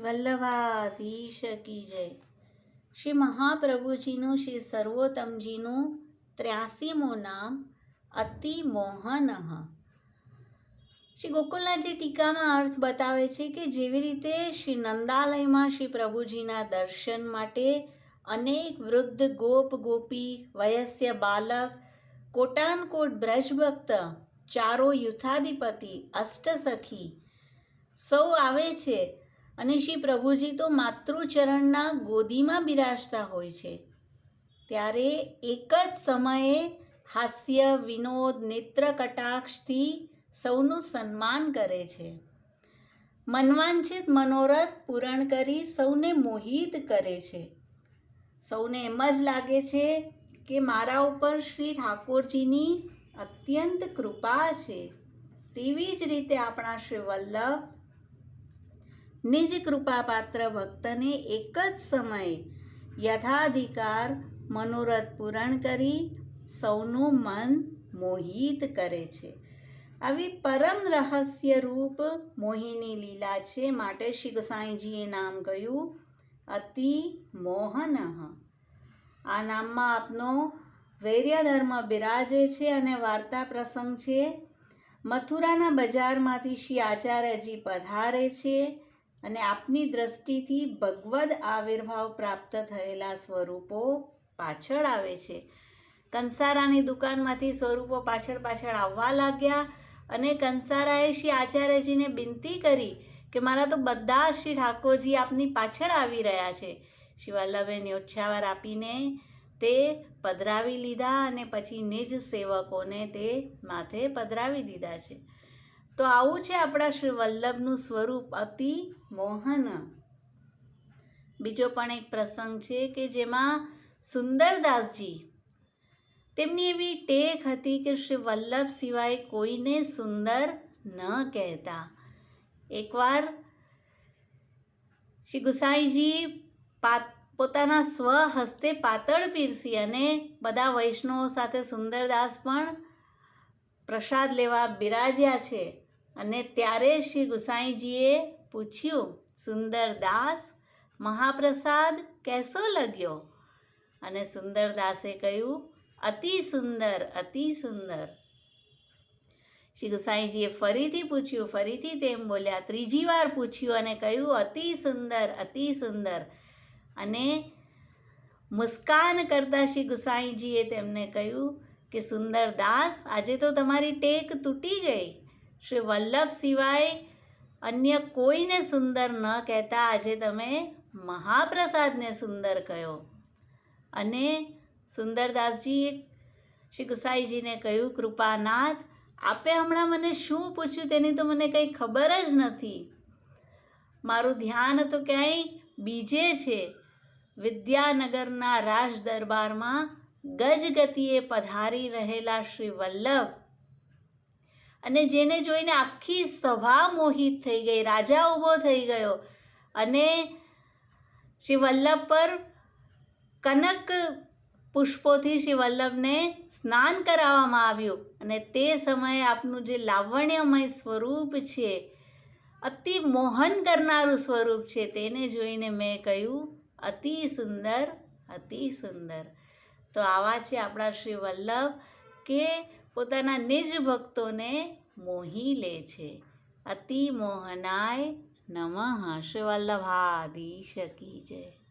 વલ્લભાધીશ કી જય. શ્રી મહાપ્રભુજીનું, શ્રી સર્વોત્તમજીનું ત્ર્યાસીમું નામ અતિ મોહન. શ્રી ગોકુલનાથજી ટીકામાં અર્થ બતાવે છે કે જેવી રીતે શ્રી નંદાલયમાં શ્રી પ્રભુજીના દર્શન માટે અનેક વૃદ્ધ ગોપ ગોપી, વયસ્ય બાલક, કોટાનકોટ બ્રજભક્ત, ચારો યુથાધિપતિ, અષ્ટસખી સૌ આવે છે. અને શ્રી પ્રભુજી તો માતૃચરણના ગોદીમાં બિરાજતા હોય છે. ત્યારે એક જ સમયે હાસ્ય, વિનોદ, નેત્ર, કટાક્ષથી સૌનું સન્માન કરે છે. મનવાંછિત મનોરથ પૂરણ કરી સૌને મોહિત કરે છે. સૌને એમ જ લાગે છે કે મારા ઉપર શ્રી ઠાકોરજીની અત્યંત કૃપા છે. તેવી જ રીતે આપણા શ્રી વલ્લભ નિજ કૃપાપાત્ર ભક્તને એક જ સમયે યથાધિકાર મનોરથ પૂરણ કરી સૌનું મન મોહિત કરે છે. આવી પરમ રહસ્ય રૂપ મોહિની લીલા છે માટે શ્રી ગોસાઈજીએ નામ કહ્યું, અતિ મોહન. આ નામમાં આપનો વૈર્ય ધર્મ બિરાજે છે અને વાર્તા પ્રસંગ છે. મથુરાના બજારમાંથી શ્રી આચાર્યજી પધારે છે. અને આપની દ્રષ્ટિથી ભગવદ આવિર્ભાવ પ્રાપ્ત થયેલા સ્વરૂપો પાછળ આવે છે. કંસારાની દુકાનમાંથી સ્વરૂપો પાછળ પાછળ આવવા લાગ્યા અને કંસારાએ શ્રી આચાર્યજીને વિનંતી કરી કે મારા તો બધા શ્રી ઠાકોરજી આપની પાછળ આવી રહ્યા છે. શ્રી વલ્લભે ન્યોચ્છાવાર આપીને તે પધરાવી લીધા અને પછી નિજ સેવકોને તે માથે પધરાવી દીધા છે. તો આવું છે આપણા શ્રી વલ્લભનું સ્વરૂપ અતિ મોહન. બીજો પણ એક પ્રસંગ છે કે જેમાં સુંદરદાસજી, તેમની એવી ટેક હતી કે શ્રી વલ્લભ સિવાય કોઈને સુંદર ન કહેતા. એકવાર શ્રી ગુસાઈજી પાત પોતાના સ્વ હસ્તે પાતળ પીરસી અને બધા વૈષ્ણવો સાથે સુંદરદાસ પણ પ્રસાદ લેવા બિરાજ્યા છે. અને ત્યારે શ્રી ગુસાઈજીએ પૂછ્યું સુંદરદાસ મહાપ્રસાદ કેસો લગ્યો? અને સુંદરદાસે કહ્યું, અતિ સુંદર અતિ સુંદર. શ્રી ગુસાઈજીએ ફરીથી પૂછ્યું, ફરીથી તેમ બોલ્યા, ત્રીજી વાર પૂછ્યું અને કહ્યું, અતિ સુંદર અતિ સુંદર. અને મુસ્કાન કરતા શ્રી ગુસાઈજીએ તેમને કહ્યું કે, સુંદર દાસ, આજે તો તમારી ટેક તૂટી ગઈ. શ્રી વલ્લભ સિવાય અન્ય કોઈને સુંદર ન કહેતા આજે તમે મહાપ્રસાદને સુંદર કહ્યો અને સુંદરદાસજીએ શ્રી ગુસાઈજીને કહ્યું, કૃપાનાથ, આપે હમણાં મને શું પૂછ્યું તેની તો મને કંઈ ખબર જ નથી. મારું ધ્યાન તો ક્યાંય બીજે છે. વિદ્યાનગરના રાજ દરબારમાં ગજગતિએ પધારી રહેલા શ્રી વલ્લભ અને જેને જોઈને આખી સભા મોહિત થઈ ગઈ, રાજા ઊભો થઈ ગયો અને શ્રી વલ્લભ પર કનક પુષ્પોથી શ્રી વલ્લભને સ્નાન કરાવવામાં આવ્યું અને તે સમયે આપનું જે લાવણ્યમય સ્વરૂપ છે, અતિ મોહન કરનારું સ્વરૂપ છે, તેને જોઈને મેં કહ્યું, અતિ સુંદર અતિ સુંદર. તો આવા છે આપણા શ્રી વલ્લભ કે પોતાના નિજ ભક્તોને મોહી લે છે. અતિ મોહનાય નમઃ. શ્રી શકી જય.